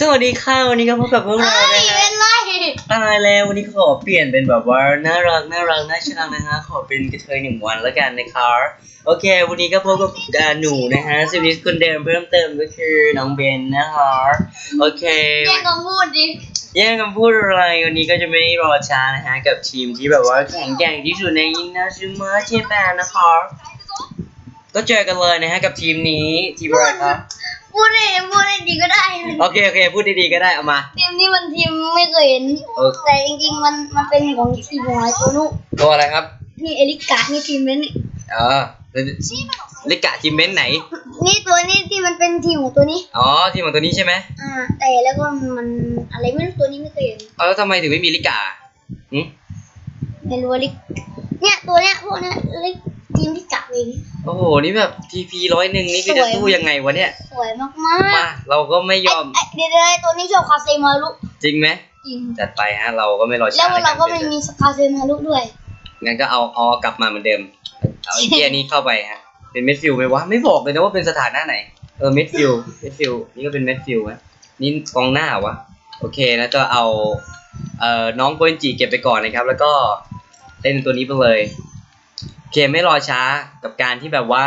สวัสดีค่ะวันนี้ก็พบกับพวกเราเอ้นะยฮะเป็นไรตายแล้ววันนี้ขอเปลี่ยนเป็นแบบว่าน่ารักน่ารักน่าชังนะฮะขอเป็นกระเทยหนึ่งวันแล้วกันนะคะโอเค วันนี้ก็พบกับอ่าหนูนะฮะสวิสคนเดิมเพิ่มเติมก็คือน้องเบนนะคะโอเคแย่งคำพูดดิแย่งคำพูดอะไรวันนี้ก็จะไม่รอช้านะฮะกับทีมที่แบบว่าแข็งแกร่งที่สุดในอินนาซูมาเจแปนนะคะก็เจอกันเลยนะฮะกับทีมนี้ทีมอะไรครับ พูดได้พูดได้ดีก็ได้โอเคโอเคพูดดีๆก็ได้เอามา ทีมนี้มันทีมไม่เคยเห็นเออแต่จริงๆมันมันเป็นของทีมของไอ้ตัวนู้นตัวอะไรครับนี่เอลิกานี่ทีมนั้นนี่เออลิกะทีมเบนซ์ไหนนี่ตัวนี้ที่มันเป็นทีมของตัวนี้ อ๋อทีมของตัวนี้ใช่ไหมอ่าแต่แล้วก็มันอะไรไม่รู้ตัวนี้ไม่เคยเห็นเอาแล้วทำไมถึงไม่มีลิกะหืมไม่รู้ว่าลิกเนี่ยตัวเนี้ยพวกเนี้ยลิกทีมลิกาเอง โอ้โห นี่แบบทีพีร้อยหนึ่งนี่คือจะสู้ยังไงวะเนี่ย สวยมากมาๆเราก็ไม่ยอมไอ้ไอ้เดี๋ยวๆไอ้ตัวนี้ชอบคาเซมารุจริงไหมจริงจัดไปฮะ เราก็ไม่รอแล้ช้าวในเราก็ไม่เปลี่ยนมีคาเซมารุด้วย งั้นก็เอาเอากลับมาเหมือนเดิม เอาไอเกียนี้เข้าไปฮะ เป็นเม็ดฟิลไหมวะ ไม่บอกเลยนะว่าเป็นสถานะไหน เออ เม็ดฟิลเม็ดฟิลนี่ก็เป็นเม็ดฟิลไหมนี่กองหน้าวะ โอเค แล้วก็เอา เอ่อ น้องโกเอนจิเก็บไปก่อนนะครับ แล้วก็เล่นตัวนี้ไปเลยโอ เคไม่รอช้ากับการที่แบบว่า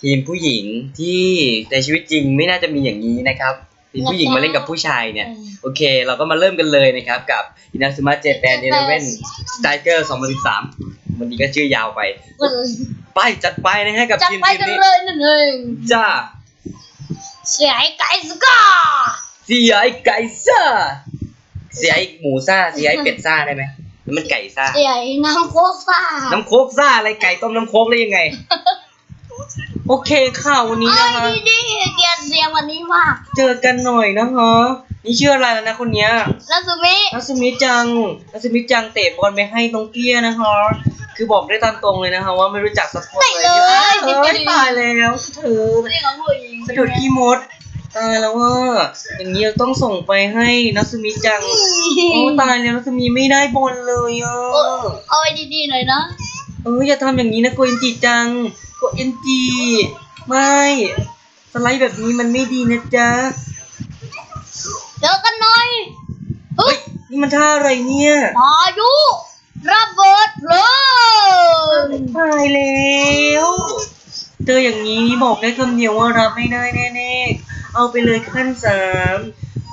ทีมผู้หญิงที่ในชีวิตจริงไม่น่าจะมีอย่างนี้นะครับทีมผู้หญิงมาเล่นกับผู้ชายเนี่ย โอเค เราก็มาเริ่มกันเลยนะครับกับอินาซึมะเจแปนเอเลเว่นสไตเกอร์2013วันนี้ก็ชื่อยาวไป ไปจัดไปนะฮะกับจัดทีมไปทีมกันนี้เลยนั่นเองจ้าเสียไอ้ไก่สกาเสียไอ้ไก่ซ่าเสียไอ้หมูซ่าเสียไอ้เป็ดซ่าได้ไหม แล้วมันไก่ซ่าเสียไอ้น้ำโคกซ่าน้ำโคกซ่าอะไรไก่ต้มน้ำโคกได้ยังไง โอเคค่ะวันนี้ไอ้นะยคะดีดีเกลียดเสียงวันนี้มากเจอกันหน่อยนะคะนี่ชื่ออะไรแล้วนะคนเนี้ยแล้วสุมินัสมิจังนัสมิจังเตะบอลไปให้ตรงเกี้ยนะคะ คือบอกได้ตามตรงเลยนะคะ ว่าไม่รู้จักสักคนเลยเฮ้ยตายแล้วเธอเรียกเขาผู้หญิงสะดุดขี้มด ตายแล้วว่า อย่างนี้เราต้องส่งไปให้นัสมิจัง โอ้ตายแล้วนัสมิไม่ได้บอลเลยอะโอ้เอาไว้ดีๆหน่อยนะ เอออย่าทำอย่างนี้นะโกเอนจิจังโกเอนจิไม่สไลด์แบบนี้มันไม่ดีนะจ๊ะเจอกันหน่อยเฮ้ยนี่มันท่าอะไรเนี่ยพายุระเบิดเพลิงตายแล้วเจออย่างนี้นี่บอกได้คำเดียวว่ารับไม่ได้แน่ๆ เอาไปเลยขั้นสาม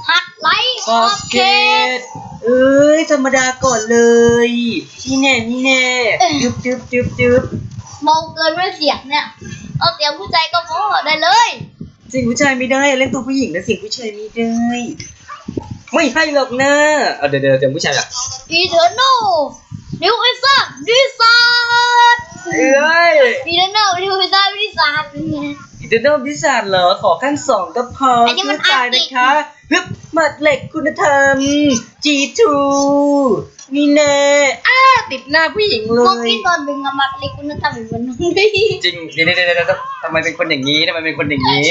หัดไลท์ขอบเขตเอ้ยธรรมดาก่อนเลย นี่แน่นี่แน่จึ๊บจึ๊บจึ๊บจึ๊บมองเกินไม่เสียงเนี่ย เอาเสียงผู้ใจก็พอได้เลยเสียงผู้ชายไม่ได้เล่นตัวผู้หญิงนะเสียงผู้ชายไม่ได้ ไม่ให้หรอกนะเอาเดี๋ยวเดี๋ยวเสียงผู้ชายอะอีเทอร์โนนิวไอซ่าดิซาร์ดเอ้ยอีเทอร์โนนิวไอซ่าดิซาร์ดเป็นไงอิน เตอร์เน็ตดิสานเหรอขอขั้นสองก็พออันนี้มันเพื่อตายอันะคะฮึบหมัดเหล็กคุณธรรม G2 นี่แน่อ้าติดหน้าผู้หญิงเลเมื่อย กี้ตอนดึงอะมัดเล็กคุณทำเหมือนมันนุ่มดีจริงเดี๋ยวเดี๋ยวเดี๋ยวเดี๋ยวทำไมเป็นคนอย่างนี้ทำไมเป็นคนอย่างนี้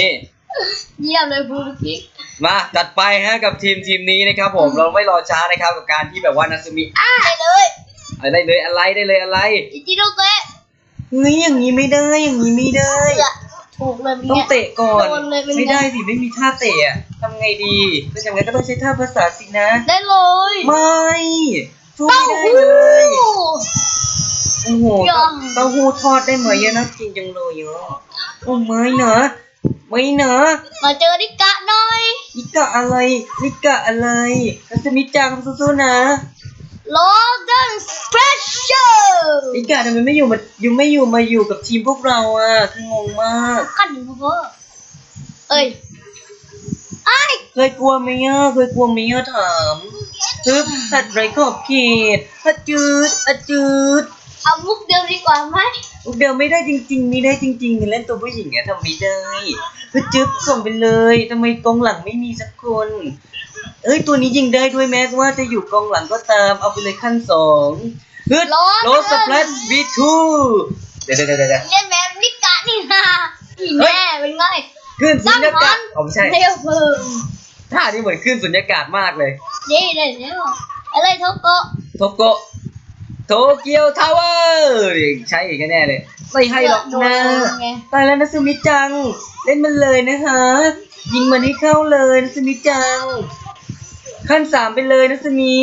เยี่ยมเลยพูดกี้มาจัดไปฮะกับทีมทีมนี้นะครับผมเราไม่รอช้านะครับกับการที่แบบว่านาซูมิอะได้เลยอะไรเลยอะไรได้เลยอะไรอิจิโร่เตะเฮ้ยอย่างนี้ไม่ได้อย่างนี้ไม่ได้ เสือ ถูกเลยเป็นต้องไงเตะก่อน โดนเลยเป็นไง ไม่ได้สิไม่มีท่าเตะอะทำไงดีก็อย่างนั้นก็ต้องใช้ท่าภาษาสินะ ได้เลยไม่สู้เต้าไม่ได้หู้ เลยโอ้โหยอม เต้าหู้ทอดได้ไหมอะนะจริงจังเลยอะโอ้ไม่นะไม่นะมาเจอดิกะหน่อย นิกะอะไรนิกะอะไรนัสมิจังสู้ๆนะ โลกันสเปเชียลนิกะทำไมไม่อยู่มาอยู่ไม่อยู่มาอยู่กับทีมพวกเราอะคืองงมากขั้นพ่อพ่อเอ้ยไอ้ายเคยกลัวไหมอะเคยกลัวไหมอะถามฮึบตัดไรขอบเขตอะจืดอะจืดเอามุกเดิมดีกว่าไหม เดี๋ยวไม่ได้จริง ๆ ไม่ได้จริงๆเล่นตัวผู้หญิงอะทำไม่ได้ฮึจึ๊บส่งไปเลยทำไมกองหลังไม่มีสักคน เอ้ยตัวนี้ยิงได้ด้วยแม้ว่าจะอยู่กองหลังก็ตามเอาไปเลยขั้นสองฮึดร้อนโรสเปรดบีทูเดี๋ยวเดี๋ยวเดี๋ยวเดี๋ยวเล่นแบบดิกะนี่นะนี่เฮ้ยแน่เป็นไงขึ้นสุญญากาศตั้งมันอ๋อไม่ใช่เร็วเพิ่มท่านี้เหมือนขึ้นสุญญากาศมากเลยนี่เดี๋ยวเดี๋ยวอะไรโทโกะโทโกะ โตเกียวทาวเวอร์ใช่อีกแน่ๆเลยไม่ให้หรอกนะโดนไงตายแล้วนะซูมิจัง เล่นมันเลยนะคะ ยิงมันให้เข้าเลยนัสมิจัง ขั้นสามไปเลยนัสมิ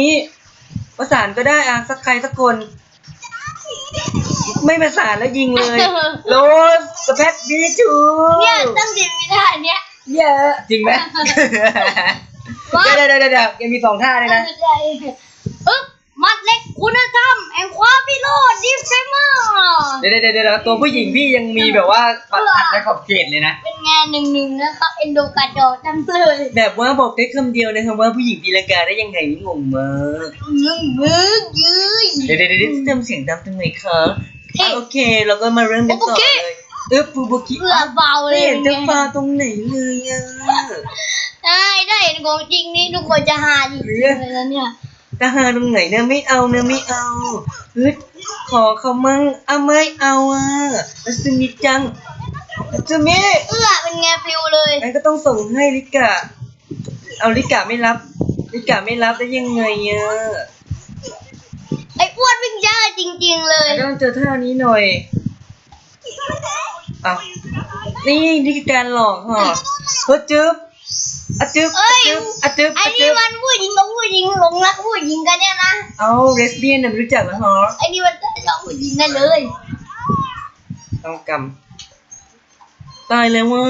ประสานก็ได้อะสักใครสักคน ไม่ประสานแล้วยิงเลยโรสสเปซบีทูเนี่ยตั้งจิตวิทยาเนี่ยเยอะจริงไหมเดี๋ยวเดี๋ยวเดี๋ยวเดี๋ยวยังมีสองท่าเลยนะใจอึ๊บ มัดเล็กคุณธรรมแห่งความพิโรธดิฟเฟมอร์เดี๋ยวเดี๋ยวเดี๋ยวเดี๋ยวตัวผู้หญิงพี่ยังมีแบบว่าปัดขัดในขอบเขตเลยนะ เป็นงานหนึ่งหนึ่งนะครับเอนโดกาโดจังเลยแบบว่าบอกได้คำเดียวนะครับว่าผู้หญิงตีลังกาได้ยังไงนี่งงมากมึงมึงยืยเดี๋ยวเดี๋ยวเดี๋ยวทำเสียงดังจังเลยคะเฮ้ยอะโอเคเราก็มาเริ่มกันต่อโอเคเลยเออฟูบุกิเพื่อเบาเลไม่ยเห็นจะฟาตรงไหนเลยอะได้ได้เห็นของจริงนี่ทุกคนจะหาจริงๆเลยนะเนี่ย ทหารตรงไหนเนี่ยไม่เอานะไม่เอาเฮ้ยขอเขามั่งอะไม่เอาอะอัศมิจังอัศมิเอื้อเป็นไงปลิวเลยงั้นก็ต้องส่งให้ลิกะ เอาลิกะไม่รับ ลิกะไม่รับได้ยังไงอะไอ้อ้วนวิ่งยากจริง ๆ เลยงั้นก็ต้องเจอท่านี้หน่อยเอานี่นี่คือการหลอกฮะเฮ้ยจึ๊บ อะจึ๊บเอ้อะยจึ๊บอะจึ๊บไอ้อะนี่จึ๊บมันผู้หญิงกับผู้หญิงหลงรักผู้หญิงกันเนี่ยนะ เอาเรสเบียนน่ะไม่รู้จักเหรอฮะไอ้นี่มันจะชอบผู้หญิงได้เลยเอากำตายแล้วว่า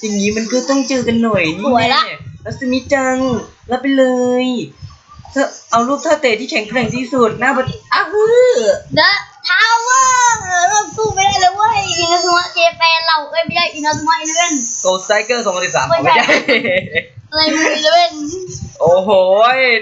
อย่างนี้มันก็ต้องเจอกันหน่อยนี่แน่รัศมีจังรับไปเลย เธอเอารูปท่าเตะที่แข็งแกร่งที่สุดหน้าบัดอ้าวฮือเดอะทาวเวอร์เราสู้ไม่ได้เลยเว้ยอินาซุมะเจแปนเราเอ้ยไม่ใช่อินาซุมะอีเลเว่น โกลสไตเกอร์สองพันสิบสามไม่ไม่ใช่ใช่ อะไรมืออีเลเว่นโอ้โห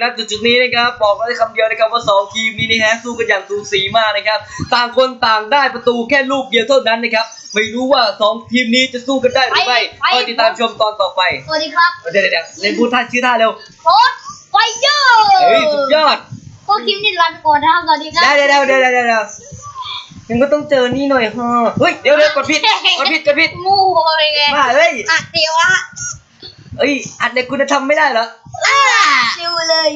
ณจุดจุดๆนี้นะครับบอกได้คำเดียวนะครับว่าสองทีมนี้นะฮะสู้กันอย่างสูสีมากนะครับ ต่างคนต่างได้ประตูแค่ลูกเดียวเท่านั้นนะครับ ไม่รู้ว่าสองทีมนี้จะสู้กันได้หรือไม่ก็ติดตามชมตอนต่อไป สวัสดีครับ เดี๋ยวเดี๋ยวเดี๋ยวเล่นพูดท่าชื่อท่าเร็ว โค้ด ไฟเยอร์เฮ้ยสุดยอดพวกคิมนี่รันก่อนนะครับสวัสดีครับเดี๋ยวเดี๋ยวเดี๋ยวเดี๋ยวเดี๋ยวเดี๋ยวยังก็ต้องเจอนี่หน่อยฮะเฮ้ยเดี๋ยวเดี๋ยวกดผิดกดผิดกดผิดมูอะไรไงมาเฮ้ยอัดเดียวอะเอ้ยอัดเด็กคุณธรรมไม่ได้เหรออ่าเร็วเลย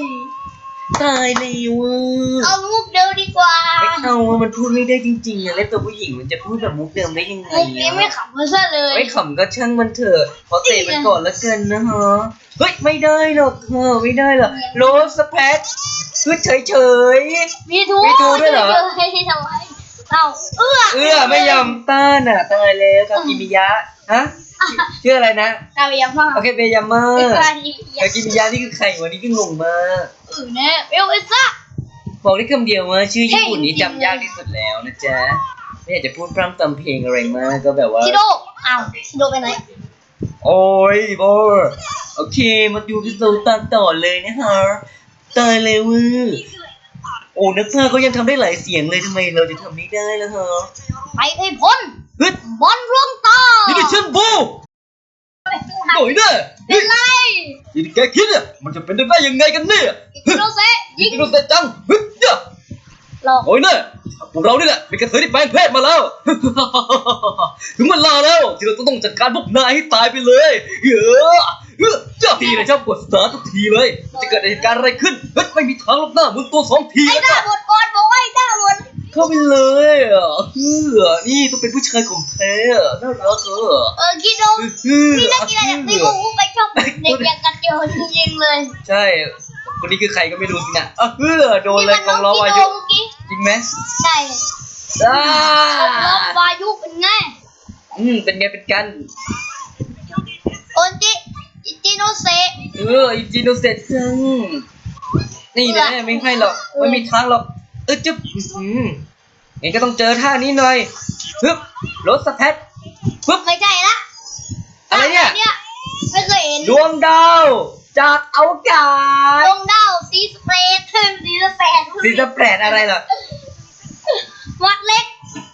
ตายเลยว่ะเอามุกเดียวดีกว่าไม่เอาอะมันพูดไม่ได้จริงๆอะแล้วตัวผู้หญิงมันจะพูดแบบมุกเดิมได้ยังไงมุกนี้ไม่อะขำมาซะเลยไม่ขำก็ช่างมันเถอะขอเตะมันก่อนละกันนะฮะเฮ้ยไม่ได้หรอกเธอไม่ได้หรอกโรสแพทคือเฉยเฉย มีทูมีทูด้วยเหรอ ให้ทำไมเอาเอื้อๆเอื้อไม่ยอมต้านอะตายแล้วกากิมิยะฮะ ชื่ออะไรนะกาเบียฟ้าโอเคเบยามาเป็นการที่กากิมิยะนี่คือใครวะนี่ก็งงมากอื่นแน่เอลเอซ่าบอกได้คำเดียวว่าชื่อญี่ปุ่นนี้เท่จริงๆจำยากที่สุดแล้วนะจ๊ะไม่อยากจะพูดพร่ำทำเพลงอะไรมากก็แบบว่าชิโดอ้าวชิโดไปไหนโอ้ยโบโอเคมาดูที่โซตานต่อเลยนะฮะตายเลยเว้ยโอ้นักพากย์เขายังทำได้หลายเสียงเลยทำไมเราจะทำไม่ได้ล่ะฮะไปให้พ้นเฮ้ยบอลร่วงตานี่ดิฉันโบหน่อยเด้อเป็นไรนี่แกคิดอะมันจะเป็นไปได้ยังไงกันเนี่ยชิโดเซยิยิงงดูเสร็จจังเฮ้ยเจ้าหลอกโอ้ยเนี่ยพวกเรานี่แหละเป็นกระเทยที่แปลงเพศมาแล้ว ถึงเวลาแล้วที่เราต้องจัดการพวกนายให้ตายไปเลยเยอะเฮ้ยเจ้าทีเลยชอบกดสตาร์ททุกทีเลย จะเกิดเหตุการณ์อะไรขึ้นเฮ้ยไม่มีทางหรอกหน้ามึงตัวสองทีไอ้แล้วหน้านะหมดก่อนบอกว่าไอ้หน้าหมด เข้าไปเลยอะเฮ้ยนี่ต้องเป็นผู้ชายของแท้อะน่ารักเออเออคิโดเฮ้ยนี่นักกีฬาแบบตีกูไปชอบเด็กอย่างกันเดียวจริงๆเลยใช่ คนนี้คือใครก็ไม่รู้สินะอะเฮ้ยโดนนี่เลยมันกน้อองงล้อคิวาโดยุเมื่อกี้จริงไหมใช่อ่าล้อวายุเป็นไงอืมเป็นไงเป็นกันโอนจิจิโนเซเอออิจิโนเซตซังนี่นะไม่ให้หรอกไม่มีทางหรอกเออจุ๊บอืมงั้นก็ต้องเจอท่านี้หน่อยฮึบรถสแพทปึ๊บไม่ใช่ละอะไรเนี่ยเนี่ย ไม่เคยเห็นดวงดาวจากอวกาศดวงดาวสีสเปรดขึ้นสีสเปรดสีสแปรดอะไรเหรอวัดเล็ก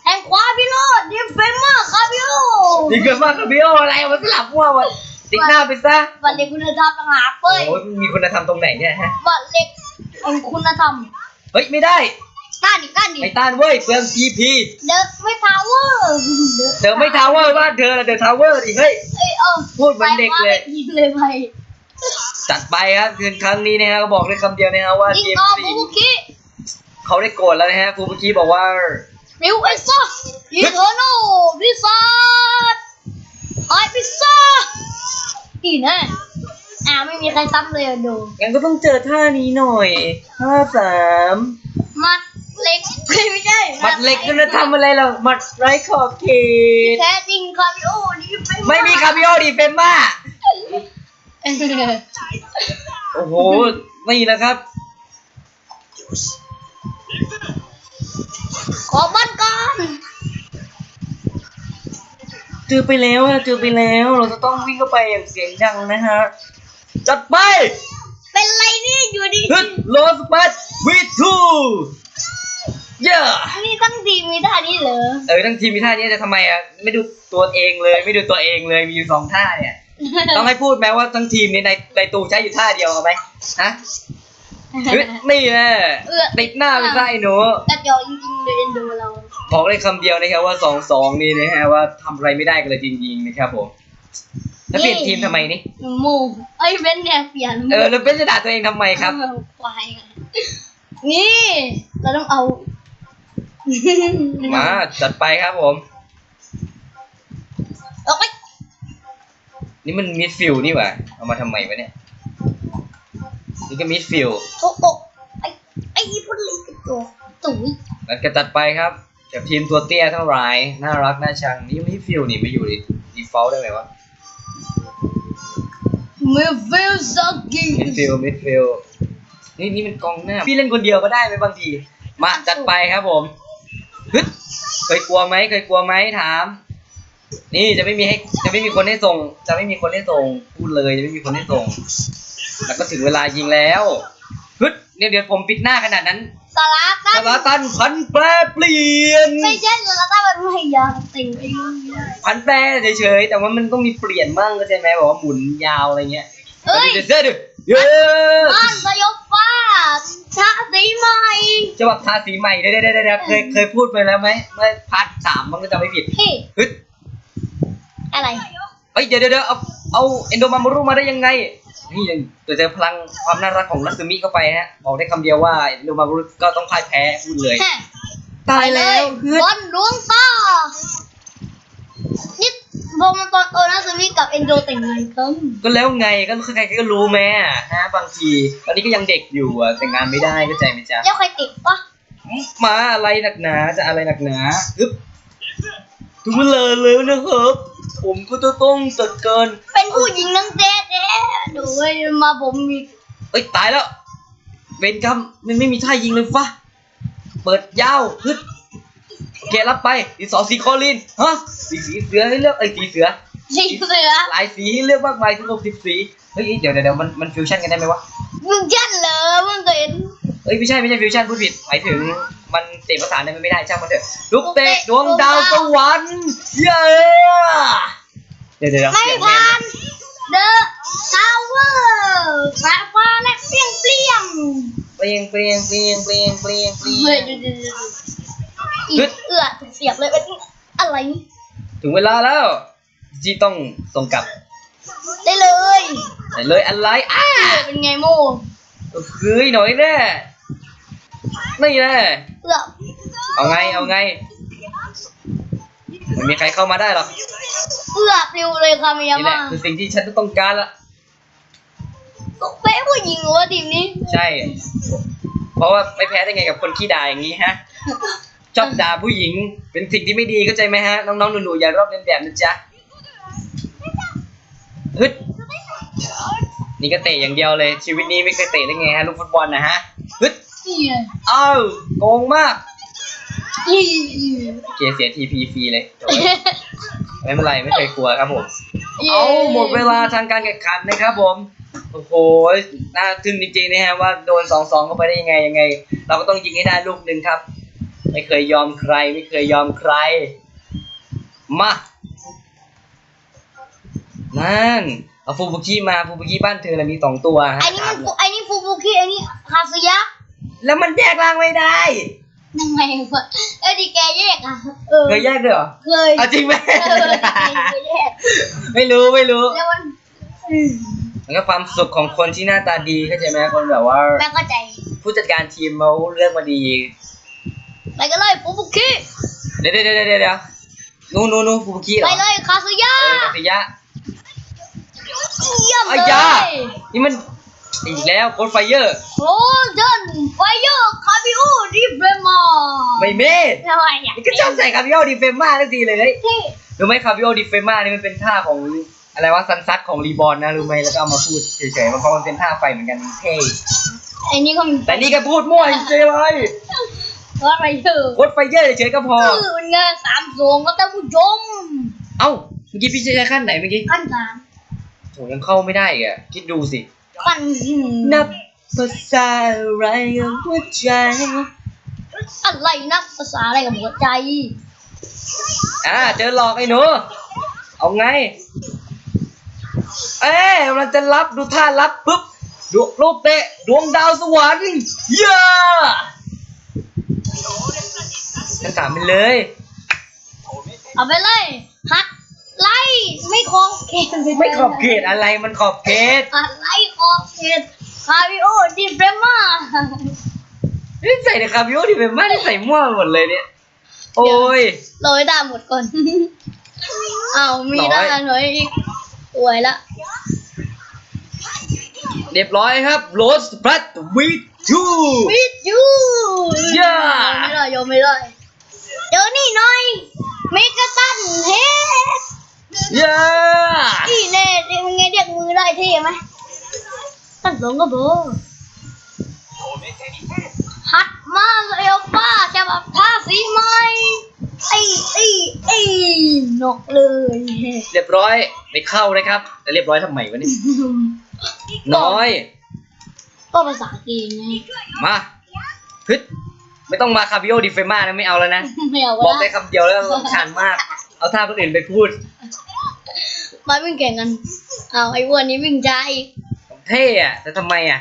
แห่งความพิโรธดิฟเฟมเมอร์ครับพี่โอนี่เกิดมากับพี่โออะไรมันสลับมั่ววะติ๊กหน้าไปซะวัดเล็กคุณธรรมต่างหากเฟ้ยโอ้ยมีคุณธรรมตรงไหนเนี่ยฮะวัดเล็กแห่งคุณธรรมเฮ้ยไม่ได้ ก้านดิก้านดิไม่ต้านเว้ยเปลือง TP เดอะไม่ทาวเวอร์เดี๋ยวไม่ทาวเวอร์บ้านเธอละเดี๋ยวทาวเวอร์ดิเฮ้ย เอ้ยเออพูดเหมือนเด็กเลย ไปว่าไม่ผิดเลยไปจัดไปครับคืนครั้งนี้นะฮะก็บอกได้คำเดียวนะฮะว่ายิงเกมออกสี่บุกิเขาได้โกรธแล้วนะฮะครูเมื่อกี้บอกว่า ริวไอ้ซ่าอีเทอร์โนพิซซ่าไอพิซซ่าอีนะอ่าไม่มีใครซ้ำเลยอะดูงั้นก็ต้องเจอท่านี้หน่อยห้าสาม มัดเล็กไม่ใช่มัดเหล็กก็จะทำอะไรเรามัดไร้ขอบเขตแท้จริงคาริโอนี่เป็นไม่มีคาบิโอดีเฟมมาโอ้โหนี่นะครับ ขอบ้านก่อนเจอไปแล้วอะเจอไปแล้ว เราจะต้องวิ่งเข้าไปอย่างเสียงดังนะฮะ จัดไป เป็นไรเนี่ยอยู่ดีฮึดโลสปัดวีทู เย่นี่ตั้งทีมมีท่านี้เหรอเออทั้งทีมมีท่านี้จะทำไมอะไม่ดูตัวเองเลย ไม่ดูตัวเองเลยมีอยู่สองท่าเนี่ย ต้องให้พูดไหมว่าทั้งทีมนี้ในในตูใช้อยู่ท่าเดียวเอาไหมฮะฮึดนี่แน่เอื้อติดหน้าไปซะไอ้หนูกระจอกจริงๆเลยเอ็นดูเราบอกเลยคำเดียวนะครับว่าสองสองนี่นะฮะว่าทำอะไรไม่ได้กันเลยจริงๆนะครับผมแล้วเปลี่ยนทีมทำไมนี่หมูไอ้ยเบนเนี่ยเปลี่ยนเออแล้วเป็นจะด่าตัวเองทำไมครับเออควายไงนี่เราต้องเอา มาจัดไปครับผมเอาไปนี่มันมิดฟิลด์นี่หว่า เอามาทำไมวะเนี่ย นี่ก็มิดฟิลด์โอ้โอ้ไอ้ไอ้พุทธลีกระจอกตุ๋ยแล้วก็จัดไปครับกับทีมตัวเตี้ยเท่าไหรน่ารักน่าชัง นี่มิดฟิลด์นี่ไม่อยู่ในดีฟอลต์ได้ไหมวะมือฟิลซ็อกกิ้งมิดฟิลด์มิดฟิลด์นี่นี่เป็นกองหน้า พี่เล่นคนเดียวก็ได้ไหมบางที มาจัดไปครับผม ฮึดเคยกลัวไหมเคยกลัวไหมถาม นี่จะไม่มีให้จะไม่มีคนให้ส่ง จะไม่มีคนให้ส่งพูดเลยจะไม่มีคนให้ส่ง แล้วก็ถึงเวลายิงแล้วฮึดเนี่ยเดี๋ยวผมปิดหน้าขนาดนั้นสลาตัสนลาตันพันแปรเปลี่ยนไม่ใช่สลาตันมันพยายามติงไอ้นี่ไม่ได้พันแปรเฉยๆแต่ว่ามันต้องมีเปลี่ยนมั่งก็ใช่ไหมบอกว่าหมุนยาวอะไรเงี้ยเอ้ยเดี๋ยวเดี๋ยว เดี๋ยวเย้บ้านสยบฟ้าชาสีใหม่ฉบับทาสีใหม่เดี๋ยวเดี๋ยวเดี๋ยวเดี๋ยวเคยเคยพูดไปแล้วไหมเมื่อพาร์ทสามมันก็จะไม่ผิดเฮ้ยฮึดอะไรเฮ้ยเดี๋ยวเดี๋ยวเดี๋ยวเอาเอาเอนโดมามารุมาได้ยังไง นี่ยังเดี๋ยวเจอพลังความน่ารักของนัสมิเข้าไปฮะบอกได้คำเดียวว่าเอนโดมามารุก็ต้องพ่ายแพ้พูดเลยฮะตายแล้วไปเยบอลล้วงต่อนี่ โบมันตอนโอนาซูมิกับเอนโดแต่งงานกันก็แล้วไงก็ใครๆก็รู้แม่ฮะบางที ตอนนี้ก็ยังเด็กอยู่อะแต่งงานไม่ได้เข้าใจไหมจ๊ะ แล้วใครติดปะมาอะไรหนักหนาจะอะไรหนักหนาฮึบถึงเวลาแล้วนะครับ ผมก็จะต้องจัดการเป็นผู้หญิงนั่งแท้แท้ดูเว้ยมาผมมีเอ้ยตายแล้วเวนกรรมมันไม่มีท่ายิงเลยฟะเปิดยาวฮึด โอเครับไปสีสอสีคอลินฮะสีสีเสือให้เลือกไอ้ยสีเสือ สีเสือหลายสีให้เลือกมากมายทั้งหมดสิบสีเฮ้ยเดี๋ยวเดี๋ยวเดี๋ยวมันมันฟิวชั่นกันได้ไหมวะมึงยันเหรอมึงเคยเห็นเอ้ยไม่ใช่ไม่ใช่ฟิวชั่นพูดผิดหมายถึงมันเตะประสานได้มันไม่ได้ช่างมันเถอะลูกเตะดวงดาวสวรรค์เย้เดี๋ยวเดี๋ยวเดี๋ยวไม่เสียงแมผ่านนเดอะทาวเวอร์ฟ้าฟ้าและเปรี้ยงเปรี้ยงเปลี่ยนเปลี่ยนเปลี่ยนเปลี่ยนเปลี่ยนเปลี่เฮ้ยยนดูดูดูดู อีกเอื้อถูกเสียบเลยเป็นอะไรนี่ถึงเวลาแล้วที่ต้องส่งกลับได้เลยแต่เลยอะไรอ้าเป็นไงโมเฮ้ยหน่อยแน่นี่แน่เอื้อเอาไงเอาไงไม่มีใครเข้ามาได้หรอกเอื้อปลิวเลยคาเมยานี่แหม่าละคือสิ่งที่ฉันต้องการละเป๊ะผู้หญิงเหรอวะทีมนี้ ใช่ เพราะว่าไม่แพ้ได้ไงกับคนขี้ด่าอย่างนี้ฮะ ชอบด่าผู้หญิง เป็นสิ่งที่ไม่ดีเข้าใจไหมฮะ น้องๆหนูๆอย่ารอบเลียนแบบนะจ๊ะฮึดนี่ก็เตะอย่างเดียวเลย ชีวิตนี้ไม่เคยเตะได้ไงฮะลูกฟุตบอลนะฮะฮึดอ้าวโกงมากอีเกเสียทีพีฟรีเลยไม่เป็นไรไม่เคยกลัวครับผมเอาหมดเวลาทางการแข่งขันนะครับผมโอ้โหน่าทึ่งจริงๆนะฮะว่าโดนสองสองเข้าไปได้ยังไงยังไง เราก็ต้องยิงให้ได้ลูกหนึ่งครับ ไม่เคยยอมใคร ไม่เคยยอมใคร มานั่นเอาฟูบุกิมาฟูบุกิบ้านเธอนะมีสองตัวฮะไอ้นี่มันฟูไอ้นี่ฟูบุคิไอ้นี่คาซุยะแล้วมันแยกร่างไม่ได้ทำไมวะเอ้ยดีแกแยกอะเออเคยแยกด้วยเหรอเคยเอาจริงไหมเออเคยแยกไม่รู้ไม่รู้แล้วมันมันก็ความสุขของคนที่หน้าตาดีเข้าใจไหมคนแบบว่าไม่เข้าใจ ผู้จัดการทีมเขาเลือกมาดี ไปกันเลยฟูบุคิเดี๋ยวเดี๋ยวเดี๋ยวเดี๋ยวนู่นนู่นนู่นฟูบุกิเหรไปอเลยคาซุยะเออกัตยะ เยี่ยมอาเลยยา นี่มันอีกแล้วโคดไฟเยอร์โอ้เดินไฟเยอร์คาบิโอดิเบรมาไม่เมดทำไมอะนี่ก็ชอบใส่คาบิโอดีเฟมมาทันทีเลยเท่รู้ไหมคาบิโอดีเฟมมานี่มันเป็นท่าของอะไรวะซันซัดของรีบอลนะรู้ไหมแล้วก็เอามาพูดเฉยๆเพราะมันเป็นท่าไฟเหมือนกันมันเท่ไอ้นี่ก็มีแต่นี่ก็พูดมั่วจริงๆเลย ว่าไฟเยอร์โคดไฟเยอร์เฉยๆก็พอ คือเป็นไงสามสองก็ท่านผู้ชมเอ้าเมื่อกี้พี่ใช้ขั้นไหนเมื่อกี้ขั้นสามโหยังเข้าไม่ได้อีกอะคิดดูสิขั้นนับภาษาอะไรกับหัวใจ อะไรนักภาษาอะไรกับหัวใจอ่าเจอหลอกไอ้หนูเอาไง เอ๊ะมันจะรับดูท่ารับปุ๊บดวงลูกเตะดวงดาวสวรรค์เย้ กันสามไปเลย เอาไปเลยหัดไล่ไม่คองเขตไม่ขอบเขตอะไรมันขอบเขตหัดไล่คองเขตคาบิโอดิเบรมานี่ใส่ในคาบิโอที่เป็นมากที่ใส่มั่วหมดเลยเนี่ย โอ้ยโรยดาหมดก่อน เอามีน้ด้าอยนหน่อยอีกสวยละ เรียบร้อยครับโรสพลัดวี ทูวิดยูย่าไม่ได้โยมไม่ได้เจอนี่หน่อยเมกาตันเฮดเย้อีเน่เรียกมึงไงเรียกมือได้เท่ไหมตั้งสองก็เบอร์หัดมาเร็วป้าจะแบบท่าสีไหมไอ้ไอ้ไอ้นกเลย เรียบร้อยไม่เข้านะครับแต่เรียบร้อยทำไมวะเนี่ยน้อย ก็ภาษาจีนไงมาฮึดไม่ต้องมาคาบิโอดิเฟมานะไม่เอาแล้วนะ ไม่เอาบอกก็ได้ได้คำเดียวแล้วรำคาญมาก เอาท่าคนอื่นไปพูด มาวิ่งแข่งกัน เอาไอ้อ้วนนี้วิ่งช้าอีกเท่อะแต่ทำไมอะ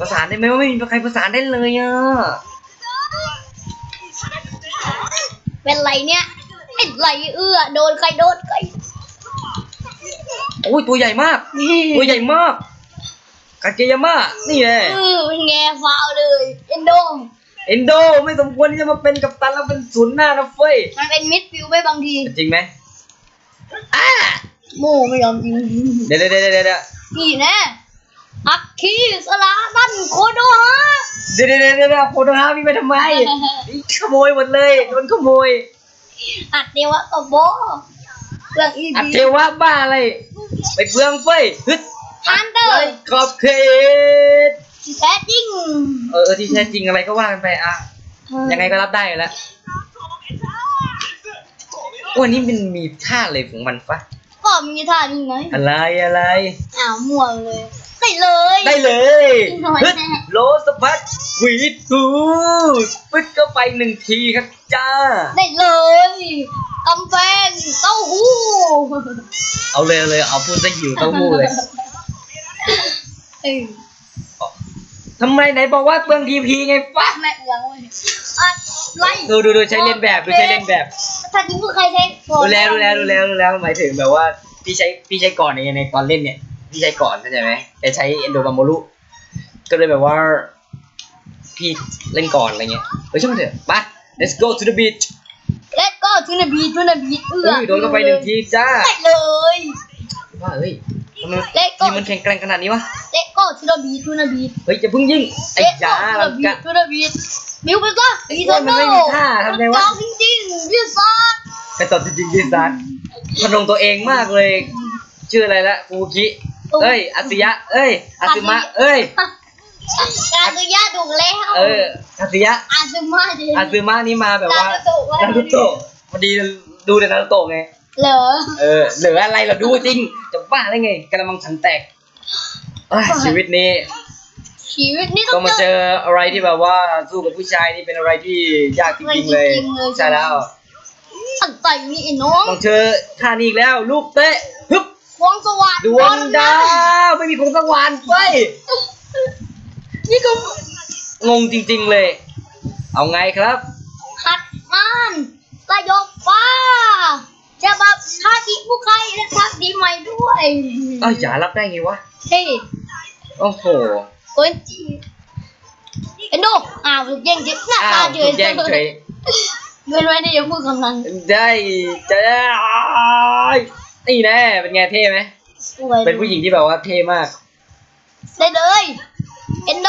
ภาษานได้ไหมว่าไม่มีใครภาษานได้เลยอะเป็นไรเนี่ยไอ้ไรเอื้อโดนใครโดนใครโอ้ยตัวใหญ่มาก ตัวใหญ่มาก กาเกยาม่านี่แหละเออเป็นไงฟาวเลย เอนโดเอนโดไม่สมควรที่จะมาเป็นกัปตันแล้วเป็นศูนย์หน้านะเฟ้ยมันเป็นมิดฟิลด์ไปบางทีจริงไหมอ่าโม่ไม่ยอมจริงเดี๋ยวเดี๋ยวเดี๋ยวเดี๋ยวเดี๋ยวนี่แน่อักคีสลาดันโคโดฮะเดี๋ยวเดี๋ยวเดี๋ยวโคโดฮาพี่ไปทำไมนี่ขโมยหมดเลยโดนขโมย อัดเดียวะกับโบเรื่องอีอัดดีเทวะบ้าอะไรไปเปลืองเฟ้ยฮึด ฮันเตอไล่ร์ขอบเขตแท้จริงเออเออที่แท้จริงอะไรก็ว่ากันไปอะยังไงก็รับได้อยู่แล้ววันนี้มันมีท่าอะไรของมันฟะก็มีท่านี้ไงอะไรอะไร อ้าวมั่วเลยได้เลยได้เลยหน่อยฮึดแน่โลสพัดวีดทูฟึดเข้าไปหนึ่งทีครับจ้า ได้เลยกำแพงเต้าหู้เอาเลยเอาเลยเอาพูดซะหิวเต้าหู้เลย เอ้ยทำไมไหนบอกว่าเปลืองทีพีไงฟะแม่เอืองเว้ยอัดไล่ดูดูดูใช้เล่นแบบดูใช้เล่นแบบถ้าจริงพวกใครใช้ดูแลดูแลดูแลดูแลหมายถึงแบบว่าพี่ใช้พี่ใช้ก่อนในในตอนเล่นเนี่ยพี่ใช้ก่อนเข้าใจไหมแต่ใช้เอนโดกาโมรุก็เลยแบบว่าพี่เล่นก่อนอะไรเงี้ยเฮ้ยช่างมันเถอะไป let's go to the beach เล็ดก็ทุนบีทุนบีเอื้อเฮ้ยโดนเข้าไปหนึ่งทีจ้าได้เลยว่าเฮ้ย ทำไมเล็ดก็ทีมมันแข็งแกร่งขนาดนี้วะ เล็ดก็ทุนบีทุนบีเฮ้ยจะเพิ่งยิงไอ้เล็ดก็ยาทุเรานบีจะทุนบีมิวไปก็อีโอ้ยมันไม่มีท่าทำไงวะเจ้าจริงๆพี่ซอสไปตอบจริงๆดิซันพนงตัวเองมากเลย ชื่ออะไรละฟูกิเอ้ยอาซิยะ เอ้ยอาซึมะ เอ้ย การตุยาถูกแล้วเอออาซิยะ อาซึมะดิ อาซึมะนี่มาแบบว่านารูโตะวะนารูโตะพอดีดูแต่นารูโตะไง เหรอเออเหลืออะไรเราดูจริง จะบ้าได้ไงกระมังฉันแตกเอ้ยชีวิตนี้ชีวิตนี่ต้ต้อองงมาเจเจอออะไรที่แบบว่าสู้กับผู้ชายนี่เป็นอะไรที่ยากจริงๆเลยจริงๆเลยใช่แล้วตั้งใจนี่ไอ้น้องต้องเจอท่านี้อีกแล้วลูกเตะฮึบฟองสว่างดวงดาวไม่มีพงสวรรค์เฟ้ยนี่ก็งงจริง ๆเลย เอาไงครับ หัดมันสยบฟ้า จะแบบท่าดีผู้ใครและท่าดีใหม่ด้วยเอ้ยอย่ารับได้ไงวะ เฮ้ยโอ้โหโอ้ยจีเอ็นโดอ้าวถูกแย่งเจ๊หน้าอ้าตาวเฉถูยกแย่งเฉยเว้นไว้ได้ยังพูดคำนั้นได้จะได้นี่แน่เป็นไงเท่ไหมสวยเป็นผู้หญิงที่แบบว่าเท่มากได้เลยเอนโด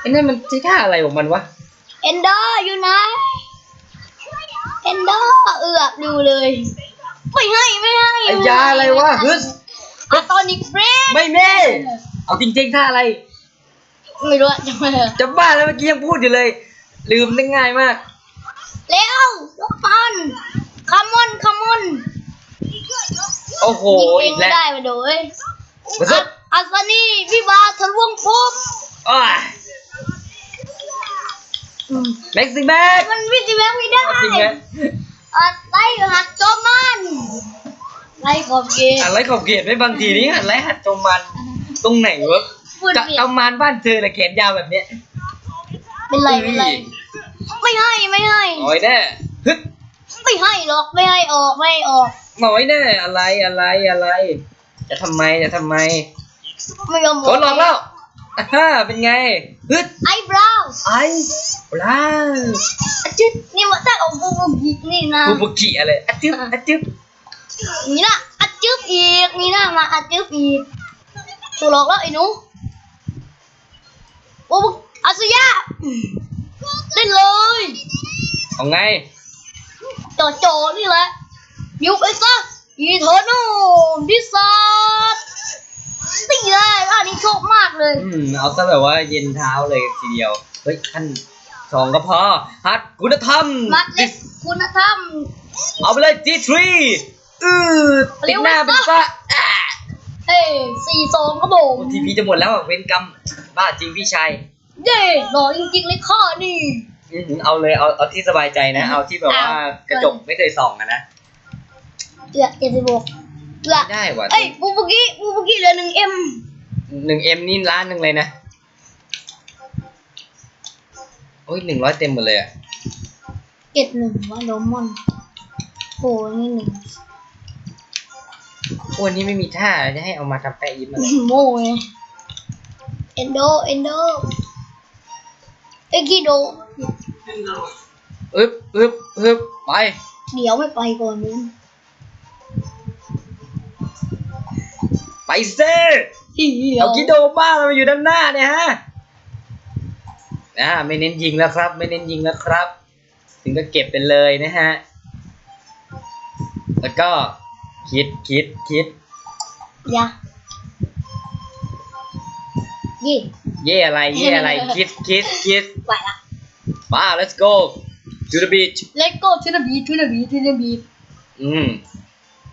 ไอ้นั่นมันใช้ท่าอะไรของมันวะเอนโดอยู่ไหน เอนโดเอือกดูเลย ไม่ให้ไม่ให้ไอ้ยาอะไรวะฮึดอะตอนิกเฟรนไม่แม่เอาจริงๆท่าอะไร ไม่รู้อะจำไม่ได้จะบ้าแล้วเมื่อกี้ยังพูดอยู่เลย ลืมได้ง่ายมาก เร็วลูกปันคัมมอนคัมมอนโอ้โหยิอีงกเองไม่แล้วได้มาโดยมาสุอัดสอัสนี่พี่บาทะลวงปุ๊บอ้ายอืม แม็กซิแม็กมันวิจิแม็กไม่ได้จริงไหมอะไล่หักโจอมันไล่ขอบเกตอะไรขอบเขตไม่บางทีนี่หันไรหัดจมมัน ตรงไหนวะพูดกะผิดเอามานบ้านเธอเลยแขนยาวแบบเนี้ยเป็นไรเป็นไรไม่ให้ไม่ให้หน่อยแน่ฮึดไม่ให้หรอกไม่ให้ออกไม่ให้ออกหน่อยแน่อะไรอะไรอะไร จะทำไมจะทำไมไม่ยอมโดนหลอกแล้ว อ่าฮ่าเป็นไงฮึดไอ้บราวน์ไอ้ปลาอะจึ๊ดนี่มันตั้งเอาบูบูกินี่นะบูบุกิอะไรอะจึ๊บอะจึ๊บนี่นะอะจึ๊บอีกนี่นะมาอะจึ๊บอีกถูกหลอกแล้วไอ้หนูบูบูอาซุยะเล่นเลยเอาไงโจโจนี่แหละยุบไปซะอีเทอร์โนดิซา ร์ตีเลยอันนี้ชอบมากเลยอืมเอาซะแบบว่าเย็นเท้าเลยทีเดียว เฮ้ยขั้นสองก็พอฮัดคุณธรรม มัดเล็กคุณธรรมเอาไปเลย G3 อือติดหน้าเป็นซะอ่าเอ้สี่สองครับผมโอ้ทีพีจะหมดแล้วอะเว้นกรรมบ้าจริงพี่ชายเย่หล่อจริงๆเลยข้อนี่อื้อหือเอาเลยเอาเอาที่สบายใจนะ เอาที่แบบว่าเอากระจกไม่เคยส่องอะนะเดือดเจ็ดสิบหก เดือดไม่ได้ว่ะเอ้ยบูบุกี้บูบุกี้เหลือหนึ่งเอ็มหนึ่งเอ็มนี่ล้านหนึ่งเลยนะ โอ้ยหนึ่งร้อยเต็มหมดเลยอะเก็บหนึ่งว่าโดมอนโหนี่หนึ่งอ้วนนี้ไม่มีท่าจะให้เอามาทำแปะยิ้มอะไรโม่ไงเอนโดเอนโดเอ็กกิโดอึ๊บอึ๊บอึ๊บไป เดี๋ยวไม่ไปก่อนนึง ไปเซ่เดี๋ยวเอากิโดบ้าเราอยู่ด้านหน้าเนี่ยฮะอ่าไม่เน้นยิงแล้วครับ ไม่เน้นยิงแล้วครับ ถึงก็เก็บไปเลยนะฮะ แล้วก็คิดคิดคิดอย่ายี่เย่อะไรเย่อะไรคิดคิดคิดไปละมา let's go to the beach Let's go to the beach to the beach to the beach อืม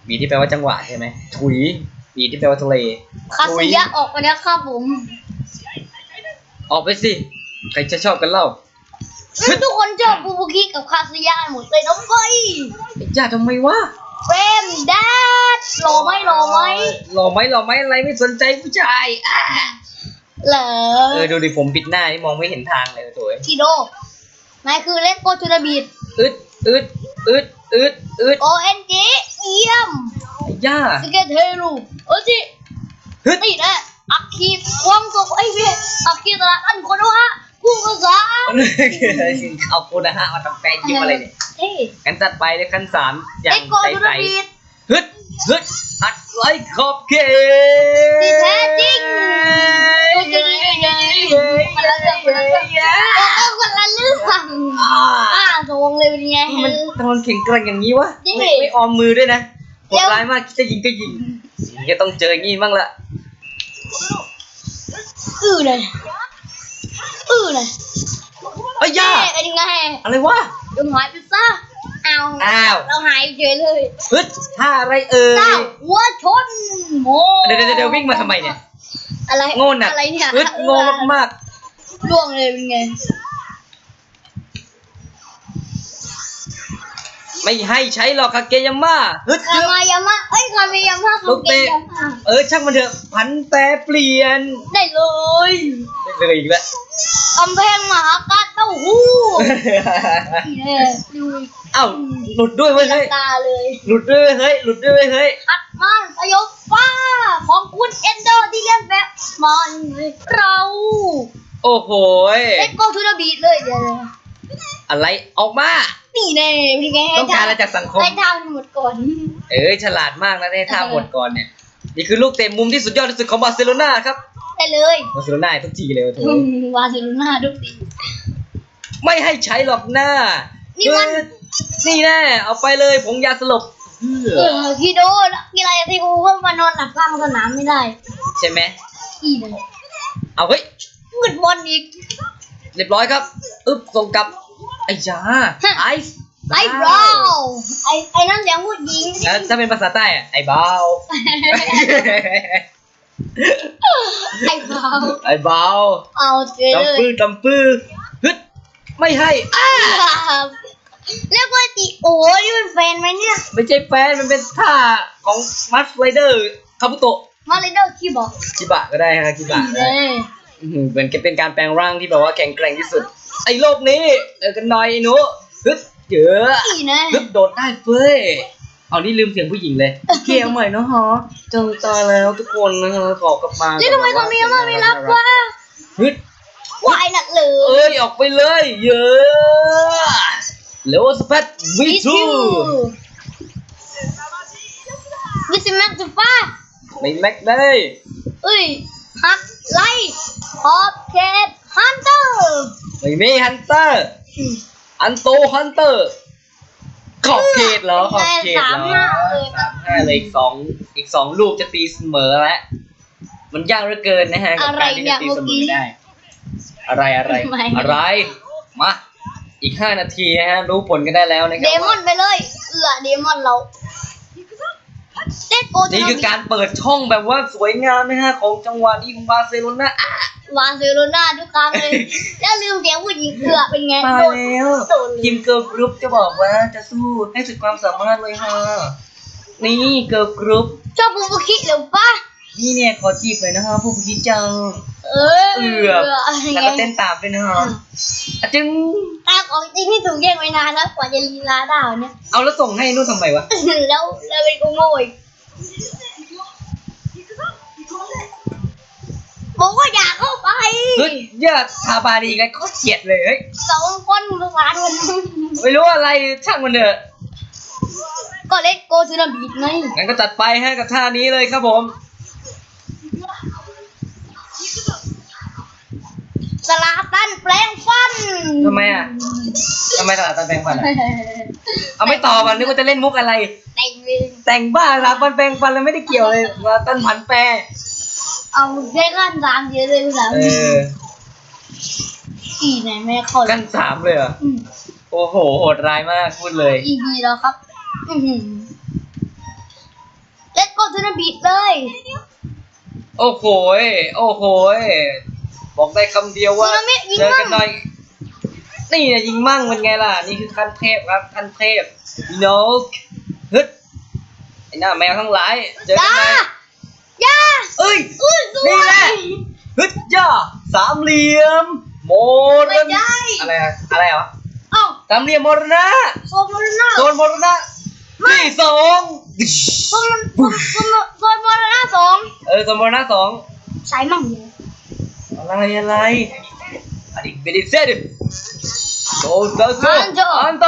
บีที่แปลว่าจังหวะใช่ไหมถุย บีที่แปลว่าทะเลคาสยะออกไปแล้วครับผม ออกไปสิ ใครจะชอบกันเล่าทุกคนชอบบูบุกิกับคาสยะหมดเลยน้องเฟยไอ้จ้าทำไมวะเฟรมแดดรอไหมรอไหมหล่อไหมหล่อไหมอะไรไม่สนใจผู้ชายอะเหรอเออดูดิผมปิดหน้านี่มองไม่เห็นทางเลยตัวเองกิโดนายคือ Let's go to the beach อึดอึดอึดอึดอึด O N G เยี่ยมไอ้ย่าสเกตเทรู โอ้จิฮึดนี่แหละอักขีความสุขไอ้เพี่อักขีตลาดอันคนว่าผู้ภาษาเอาโคนะฮะมาทำแปะยิ้มอะไรเนี่ยเฮ้ยกันจัดไปในขั้นสามอย่าง Let's go ใ to ส the beach ๆฮึดฮึดอัดไลค์ขอบเขตที่แท้จริงตัวจริงยังไงคนละเรื่องคนละเรื่องเออคนละเรื่องอ่าอ่าตรงเลยเป็นไงมันทำไมมันแข็งแกร่งอย่างนี้วะจริงไม่ดิไม่ออมมือด้วยนะโหเดี๋ดยวร้ายมากจะยิงก็ยิงจะต้องเจออย่างนี้บ้างละอื้อเลยอื้อเลยเอ้ยย่าแม่เป็นไงอะไรวะจงหายไปซะเอาอ้าวเราหายเฉยเลยฮึดท่าอะไรเอ่ยเจ้าหัวชนโมเดี๋ยวเดี๋ยวเดี๋ยววิ่งมาทำไมเนี่ยอะไรโง่หนักอะไรเนี่ยฮึดโง่มากล่วงเลยเป็นไง ๆ ไม่ให้ใช้หรอกคาเกยาม่าฮึดคามายามะเอ้ยคาเมยามะลูกเตะคาเกยามะเออช่างมันเถอะพันแปรเปลี่ยนได้เลยไม่เลยอีกแล้ว กำแพงมหากาเต้าหู้เนี่ยดูอีกเอ้าหลุดด้วยเว้ยเฮ้ยตาเลยหลุดด้วยเว้ยเฮ้ยหลุดด้วยเว้ยเฮ้ยอัดมันสยบฟ้าของคุณเอนเดอร์ที่เล่นแบบมันเราโอ้โหยเล็กโกทูนบีดเลยเดี๋ยวเลย อะไรออกมานี่แน่เป็นไงต้องการอะไรจากสังคมให้ทำหมดก่อน เอ้ยฉลาดมากนะได้ท่าหมดก่อนเนี่ยนี่คือลูกเตะมุมที่สุดยอดที่สุดของบาร์เซโลนาครับได้เลยบาร์เซโลนาทุกทีเลยโถอืมวาเซโลนาทุกทีไม่ให้ใช้หรอกหน้านี่มันคือนี่แน่เอาไปเลยผงยาสลบเออพี่โดนกีฬาที่กูก็มานอนหลับข้างสนามไม่ได้ ใช่ไหมอีเลยเอาเฮ้ยมืดบอลอีก เรียบร้อยครับ อึ๊บส่งกลับ ไอ้ยาฮะไอซ์ไอ้บราวไอ้ไอ้นั่นเสียงผู้หญิงแล้วถ้าเป็นภาษาใต้อะไอ้เบาไอ้บราวไอ้เบาเอาเจอเลตำปื้ยอตำปื้อฮึดไม่ให้อ้าเรียกว่าติโอ้นี่เป็นแฟนไหมเนี่ย ไม่ใช่แฟน มันเป็นท่าของมัสไรเดอร์คาบุโตะมาเลยเดอร์คีย์บอกคิบะก็ได้ฮะคิบะเลยอื้อหือ เหมือนกับเป็นการแปลงร่างที่แบบว่าแข็งแกร่งที่สุด ไอ้โลกนี้เออกันหน่อยไอ้หนูฮึดเจออีนะฮึดโดดได้เฟ้ยเอานี่ลืมเสียงผู้หญิงเลยเกี่ยวใหม่เนาะฮะเจอตายแล้วทุกคนนะฮะขอกลับมาแล้วทำไมตรงนี้มันไม่รับวะฮึดวายหนักเลเอ้ยยออกไปเลยเยอะเลวสเปดวีทูวิสแม็กซ์ฟ้าไม่แม็กได้เอ้ย ฮักไล่ขอบเขตฮันเตอร์ไม่มีฮันเตอร์อันโตฮันเตอร์ขอบเขตเหรอขอบเขตเหรอสามห้าเลยสามห้าเลยอีกสองอีกสองลูกจะตีเสมอแล้วมันยากเหลือเกินนะฮะกับการที่จะตีเสมอได้ อะไรอะไรไม่อะไร มาอีกห้านาทีนะฮะรู้ผลกันได้แล้วนะคเดรับมอนไปเลยเอือเดมอนเรา เจ็ดโกนี่คือการเปิดช่องแบบว่าสวยงามนะฮะของจังหวะนี้ของบาร์เซโลนาอะวาเซโลนาทุกครั้งเลย แล้วลืมเสียงผู้หญิงเอือเป็นไงตายโดนแล้วโดนทีมเกิร์ลกรุ๊ปจะบอกว่าจะสู้ให้สุดความสามารถเลยฮะนี่เกิร์ลกรุ๊ปชอบผู้คิดหรือปะ นี่เนี่ยขอจีบเลยนะฮะผู้พิจัง เออเอือแล้วก็เต้นตามด้วยนะฮะอะจึงตาของจริงที่ถูกแย่งไว้นานแล้วกว่าจะลีลาได้เนี่ย เอาแล้วส่งให้นู่นทำไมวะ แล้วแล้วเป็นกูโง่อีกบอกว่าอยากเข้าไปเฮ้ยอย่าทาบาดีกันก็เกลียดเลยเฮ้ยสองคนประสานกันไม่รู้อะไรช่างมันเถอะก็เล็กโกทูนาบีดไงงั้นก็จัดไปให้กับท่านี้เลยครับผม สลาตันแปลงฟันทำไมอะทำไมตลาดตาแปลงฟันอะเอาไม่ตอบอะนึกว่าจะเล่นมุกอะไร แต่งเองแต่งบ้าละมันแปลงฟันแล้วไม่ได้เกี่ยวเลยว่าต้นพันธุ์แปรเอาแค่ขั้นสามเยอะเลยสามเอออีไหนแม่เขากันสามเลยเหรออืมโอ้โหโหดร้ายมากพูดเลยอีดีแล้วครับอือหือเล็กโกทูนาบีดเลย โอ้โหยโอ้โหย บอกได้คำเดียวว่าซึนามิยิงเจอมั่กังนหน่อย นี่เนี่ยยิงมั่งเป็นไงล่ะ นี่คือขั้นเทพครับขั้นเทพพี่นกฮึดไอ้หน้าแมวทั้งหลายเจอกันย่าไหมย่าเอ้ย อุ้ยสวยนี่แหละฮึดย่าสามเหลี่ยมโมรไม่ณได้ อะไรอะอะไรเหรอเอ้าสามเหลี่ยมมรณะโซมรณะโซนมรณะที่สองโซมโซมโซมโซมรณะสองเออโซนมรณะสองใช้มั่งเลย อะไรอะไรอันนี้ไม่ได้เสร็จโซโซโซอันโต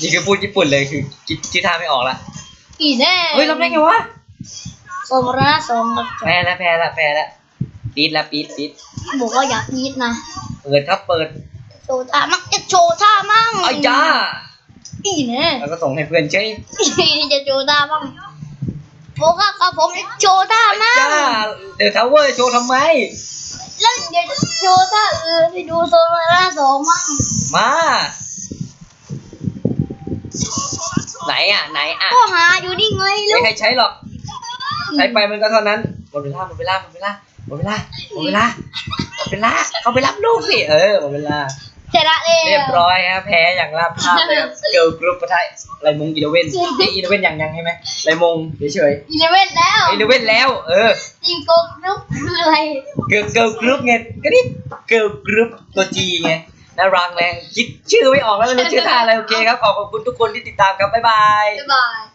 นี่คือพูดญี่ปุ่นเลยคือคิดคิดท่าไม่ออกละอีแน่เฮ้ยรับได้ไงวะโซมรณะสองครับแพ้แล้วแพ้แล้วแพ้แล้วปีดละปีดปีดบอกว่าอยากยีดนะเปิดครับเปิดโชว์ท่ามั่งจะโชว์ท่ามั่งไอ้จ้าอีแน่แล้วก็ส่งให้เพื่อนใช่จะโชว์ท่ามั่ง บอกว่าครับผมจะโชว์ท่ามั่งจ้าเดี๋ยวทาวเวอร์โชว์ทำไม แล้วเดี๋ยวจะโชว์ท่าอื่นให้ดูโซมรณะสองมั่งมา ไหนอะ ไหนอะก็หาอยู่นี่ไงลูไม่กให้ใช้หรอก ใช้ไปมันก็เท่านั้นหมดเวลาหมดเวลาหมดเวลาหมดเวลาหมดเวลาหมดเวลาเขาไปรับลูกสิเออหมดเวลา ชนะเลย เรียบร้อยฮะแพ้อย่างราบคาบเลยครับเกิร์ลกรุ๊ปประทะไรมงอีเลเว่นเอ้ยอีเลเว่นยังยังใช่ไหมไรมงเฉยอีเลเว่นแล้วๆอีเลเว่นแล้ว เออ จิงโกกนุ๊กคืออะไรเกิร์ลเกิร์ลกรุ๊ปไงก็นี่เกิร์ลกรุ๊ปตัวจีไงน่ารักแรงคิดชื่อไม่ออกแล้วไม่รู้ชื่อท่าอะไรโอเคครับขอบคุณทุกคนที่ติดตามครับบ๊ายบาย บ๊ายบาย